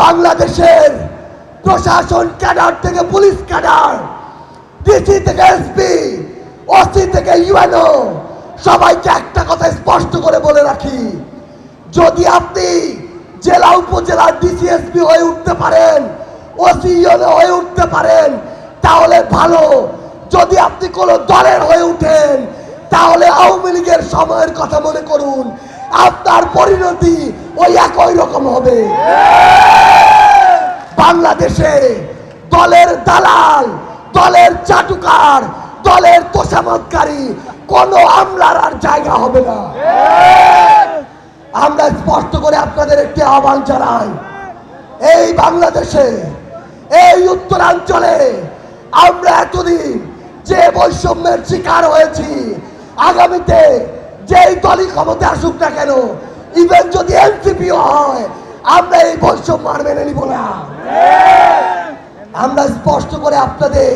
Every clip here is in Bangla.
বাংলাদেশের প্রশাসন ক্যাডার থেকে পুলিশ ক্যাডার ডিসি থেকে এসপি ওসি থেকে ইউএনও সবাইকে একটা কথা স্পষ্ট করে বলে রাখি, যদি আপনি জেলা, উপজেলার ডিসিএসপি হয়ে উঠতে পারেন ওসি হয়ে উঠতে পারেন, তাহলে ভালো। যদি আপনি কোনো দলের হয়ে উঠেন, তাহলে আওয়ামী লীগের সময়ের কথা মনে করুন, আপনার পরিণতি ওই একই রকম হবে। বাংলাদেশে দলের দালাল, দলের চাটুকার দলের তোষামতকারী কোনো আমলার আর জায়গা হবে না। আমরা স্পষ্ট করে আপনাদের একটি আহ্বান জানাই, এই বাংলাদেশে, এই উত্তরাঞ্চলে আমরা এতদিন যে বৈষম্যের শিকার হয়েছি, আগামীতে যেই দলই ক্ষমতা আসুক না কেন ইভেন যদি এনসিপিও হয়, আমরা এই বৈষম্য আর মেনে নিব না। আমরা স্পষ্ট করে আপনাদের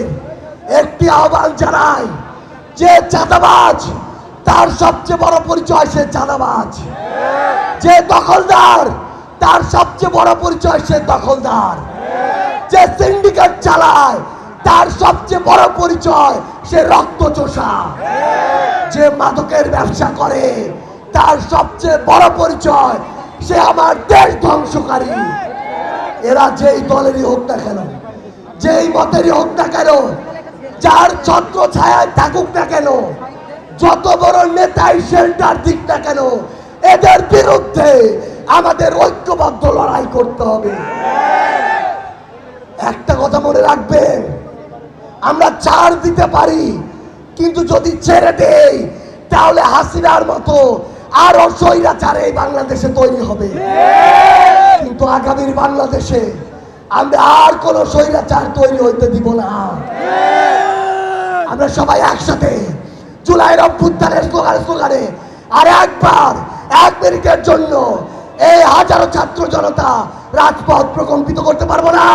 একটি আহ্বান জানাই, যে চাঁদাবাজ, তার সবচেয়ে বড় পরিচয় সে চাঁদাবাজ। যে দখলদার, তার সবচেয়ে বড় পরিচয় সে দখলদার। যে সিন্ডিকেট চালায়, তার সবচেয়ে বড় পরিচয় সে রক্ত চোষা যে মাদকের ব্যবসা করে, তার সবচেয়ে বড় পরিচয় সে আমার দেশ ধ্বংসকারী। এরা যেই দলেরই হোক না কেন যেই মতেরই হোক না কেন? যার ছত্র ছায়ায় থাকুক না কেন? যত বড় নেতাই শেল্টার দিক না কেন? এদের বিরুদ্ধে আমাদের ঐক্যবদ্ধ লড়াই করতে হবে। একটা কথা মনে রাখবেন, আমরা ছাড় দিতে পারি, কিন্তু যদি ছেড়ে দেই, তাহলে হাসিনার মতো আরও স্বৈরাচার এই বাংলাদেশে তৈরি হবে। কিন্তু আগামীর বাংলাদেশে আমরা আর কোন স্বৈরাচার তৈরি হইতে দিব না। আমরা সবাই একসাথে জুলাইয়ের অভ্যুত্থানের স্লোগানে স্লোগানে আর একবার, এক মিনিটের জন্য এই হাজারো ছাত্র জনতা রাজপথ প্রকম্পিত করতে পারব না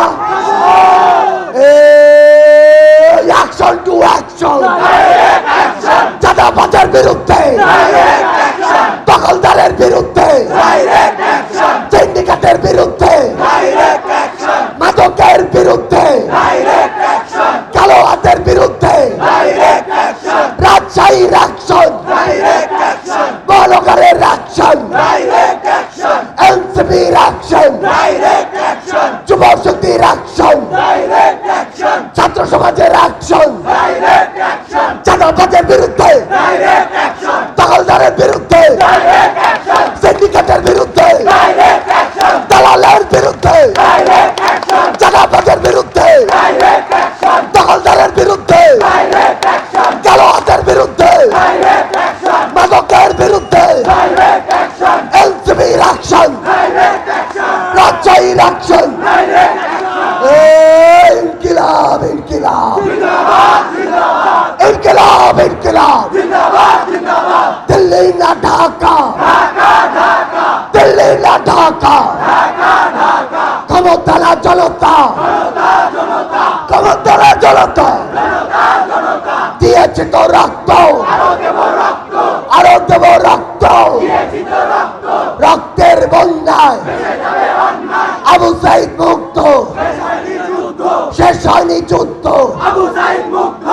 অ্যাকশন টু অ্যাকশন চাঁদাবাজের বিরুদ্ধে দখলদারের বিরুদ্ধে সিন্ডিকেটের বিরুদ্ধে মাদকের বিরুদ্ধে কালো হাতের বিরুদ্ধে রাজশাহীর অ্যাকশন মহানগরের অ্যাকশন এনসিপির অ্যাকশন যুব শক্তির অ্যাকশন ছাত্র সমাজের অ্যাকশন চাঁদাবাজের বিরুদ্ধে। দখলদারের বিরুদ্ধে। সিন্ডিকেটের বিরুদ্ধে। দালালের বিরুদ্ধে। চাঁদাবাজের বিরুদ্ধে। ঢাকা। দিল্লি না ঢাকা। ক্ষমতা না জনতা। ক্ষমতা না জনতা। দিয়েছে তো রক্ত। আরও দেব রক্ত। রক্তের বন্যায়। আবু সাইদ মুক্ত। শেষ হয়নি যুদ্ধ। আবু সাইদ মুক্ত।